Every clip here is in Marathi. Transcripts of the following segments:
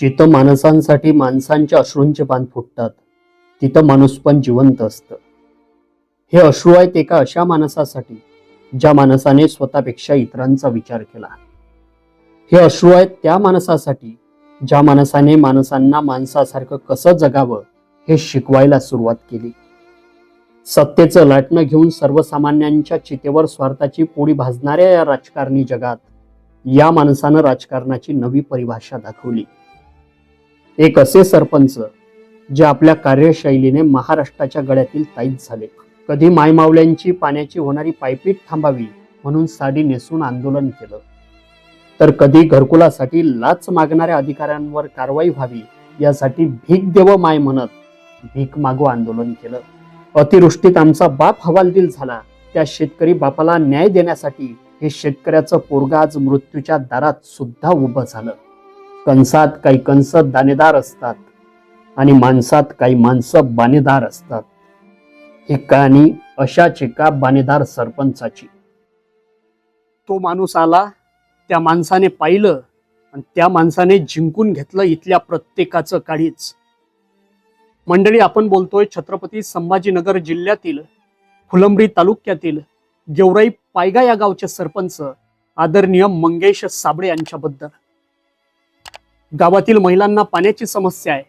जिथं माणसांसाठी माणसांच्या अश्रूंचे पान फुटतात तिथं माणूस पण जिवंत असतं. हे अश्रू आहेत एका अशा माणसासाठी ज्या माणसाने स्वतःपेक्षा इतरांचा विचार केला. हे अश्रू आहेत त्या माणसासाठी ज्या माणसाने माणसांना माणसासारखं कसं जगावं हे शिकवायला सुरुवात केली. सत्तेचं लाटणं घेऊन सर्वसामान्यांच्या चितेवर स्वार्थाची पोळी भाजणाऱ्या या राजकारणी जगात या माणसानं राजकारणाची नवी परिभाषा दाखवली. एक असे सरपंच जे आपल्या कार्यशैलीने महाराष्ट्राच्या गळ्यातील ताईत झाले. कधी मायमावल्यांची पाण्याची होणारी पायपीट थांबावी म्हणून साडी नेसून आंदोलन केलं. तर कधी घरकुलासाठी लाच मागणाऱ्या अधिकाऱ्यांवर कारवाई व्हावी यासाठी भीक देव माय म्हणत भीक मागो आंदोलन केलं. अतिवृष्टीत आमचा बाप हवालदिल झाला. त्या शेतकरी बापाला न्याय देण्यासाठी हे शेतकऱ्याचं पोरगा आज मृत्यूच्या दारात सुद्धा उभं झालं. कंसात काही कंस दाणेदार असतात आणि माणसात काही माणसं बाणेदार असतात. ही कहाणी अशाच एका बाणेदार सरपंचाची. तो माणूस आला त्या माणसाने पाहिलं आणि त्या माणसाने जिंकून घेतलं इथल्या प्रत्येकाचं काळीच मंडळी आपण बोलतोय छत्रपती संभाजीनगर जिल्ह्यातील फुलंब्री तालुक्यातील गेवराई पायगा या गावचे सरपंच आदरणीय मंगेश साबळे यांच्याबद्दल. गावातील महिलांना पाण्याची समस्या आहे.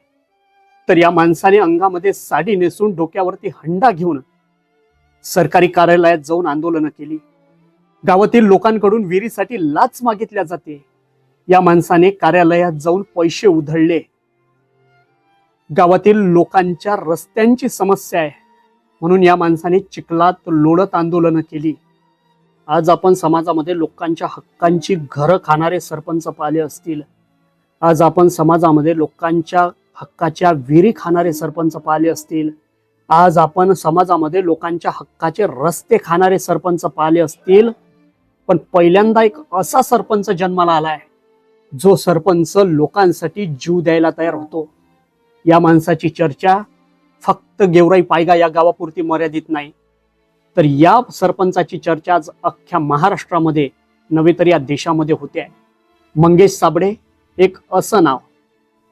तर या माणसाने अंगामध्ये साडी नेसून डोक्यावरती हंडा घेऊन सरकारी कार्यालयात जाऊन आंदोलनं केली. गावातील लोकांकडून विहिरीसाठी लाच मागितल्या जाते. या माणसाने कार्यालयात जाऊन पैसे उधळले. गावातील लोकांच्या रस्त्यांची समस्या आहे. म्हणून या माणसाने चिखलात लोळत आंदोलनं केली. आज आपण समाजामध्ये लोकांच्या हक्कांची घरं खाणारे सरपंच पाहिले असतील. आज आपण समाजामध्ये लोकांच्या हक्काच्या विहिरी खाणारे सरपंच पाहिले असतील. आज आपण समाजामध्ये लोकांच्या हक्काचे रस्ते खाणारे सरपंच पाहिले असतील. पण पहिल्यांदा एक असा सरपंच जन्माला आलाय जो सरपंच लोकांसाठी जीव द्यायला तयार होतो. या माणसाची चर्चा फक्त गेवराई पायगा या गावापुरती मर्यादित नाही. तर या सरपंचाची चर्चा आज अख्ख्या महाराष्ट्रामध्ये नव्हे तर या देशामध्ये होते आहे. मंगेश साबडे एक असं नाव.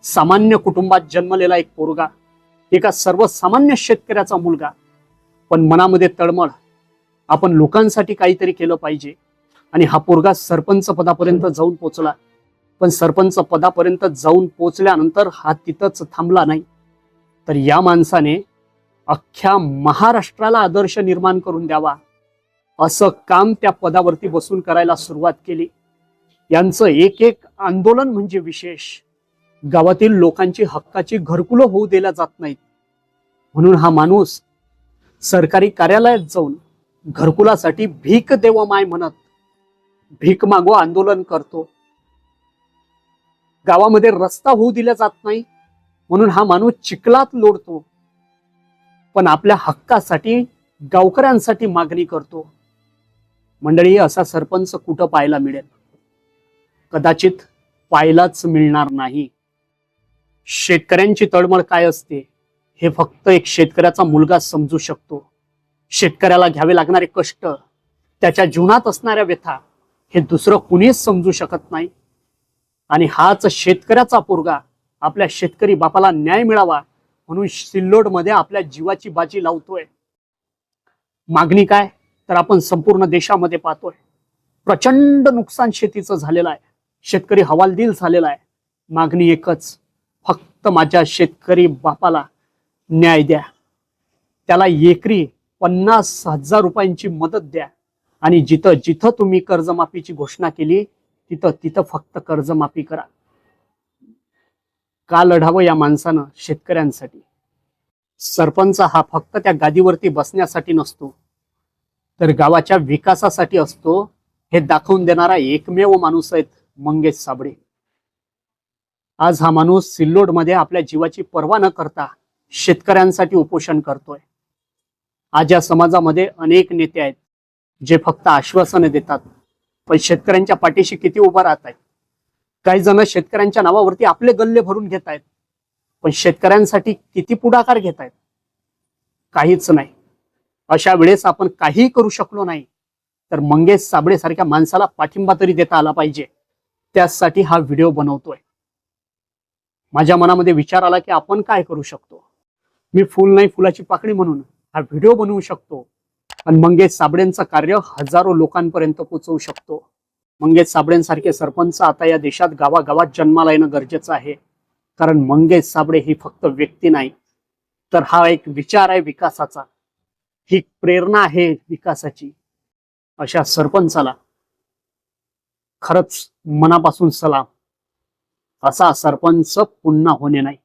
सामान्य कुटुंबात जन्मलेला एक पोरगा एका सर्वसामान्य शेतकऱ्याचा मुलगा. पण मनामध्ये तळमळ. आपण लोकांसाठी काहीतरी केलं पाहिजे. आणि हा पोरगा सरपंच पदापर्यंत जाऊन पोचला. पण सरपंच पदापर्यंत जाऊन पोचल्यानंतर हा तिथंच थांबला नाही. तर या माणसाने अख्ख्या महाराष्ट्राला आदर्श निर्माण करून द्यावा. असं काम त्या पदावरती बसून करायला सुरुवात केली. यांचं एक एक आंदोलन म्हणजे विशेष. गावातील लोकांची हक्काची घरकुलं होऊ दिल्या जात नाहीत. म्हणून हा माणूस सरकारी कार्यालयात जाऊन घरकुलासाठी भीक देव माय म्हणत भीक मागो आंदोलन करतो. गावामध्ये रस्ता होऊ दिला जात नाही म्हणून हा माणूस चिखलात लोडतो. पण आपल्या हक्कासाठी गावकऱ्यांसाठी मागणी करतो. मंडळी असा सरपंच कुठं पाहायला मिळेल? कदाचित पाहायलाच मिळणार नाही. शेतकऱ्यांची तळमळ काय असते हे फक्त एक शेतकऱ्याचा मुलगा समजू शकतो. शेतकऱ्याला घ्यावे लागणारे कष्ट त्याच्या जीवनात असणाऱ्या व्यथा हे दुसरं कुणीच समजू शकत नाही. आणि हाच शेतकऱ्याचा पोरगा आपल्या शेतकरी बापाला न्याय मिळावा म्हणून सिल्लोडमध्ये आपल्या जीवाची बाजी लावतोय. मागणी काय? तर आपण संपूर्ण देशामध्ये पाहतोय. प्रचंड नुकसान शेतीचं झालेलं आहे. शेतकरी हवालदिल झालेला आहे. मागणी एकच फक्त माझ्या शेतकरी बापाला न्याय द्या. त्याला एकरी पन्नास हजार रुपयांची मदत द्या. आणि जिथं जिथं तुम्ही कर्जमाफीची घोषणा केली तिथं तिथं फक्त कर्जमाफी करा. का लढावं या माणसानं शेतकऱ्यांसाठी? सरपंच हा फक्त त्या गादीवरती बसण्यासाठी नसतो तर गावाच्या विकासासाठी असतो हे दाखवून देणारा एकमेव माणूस आहेत मंगेश साबळे. आज हा माणूस सिल्लोडमध्ये आपल्या जीवाची पर्वा न करता शेतकऱ्यांसाठी उपोषण करतोय. आज या समाजामध्ये अनेक नेते आहेत जे फक्त आश्वासने देतात पण शेतकऱ्यांच्या पाठीशी किती उभा राहत आहेत काही जण शेतकऱ्यांच्या नावावरती आपले गल्ले भरून घेत आहेत पण शेतकऱ्यांसाठी किती पुढाकार घेत आहेत काहीच नाही. अशा वेळेस आपण काहीही करू शकलो नाही तर मंगेश साबळे सारख्या माणसाला पाठिंबा तरी देता आला पाहिजे. त्यासाठी हा व्हिडिओ बनवतोय. माझ्या मनामध्ये विचार आला की आपण काय करू शकतो? मी फुल नाही फुलाची पाकळी म्हणून हा व्हिडिओ बनवू शकतो. आणि मंगेश साबळेंचं कार्य हजारो लोकांपर्यंत पोहोचवू शकतो. मंगेश साबळेंसारखे सरपंच आता या देशात गावागावात जन्माला येणं गरजेचं आहे. कारण मंगेश साबळे ही फक्त व्यक्ती नाही. तर हा एक विचार आहे विकासाचा. ही प्रेरणा आहे विकासाची. अशा सरपंचाला खरंच मनापासून सलाम. असा सरपंच पुन्हा होणे नाही.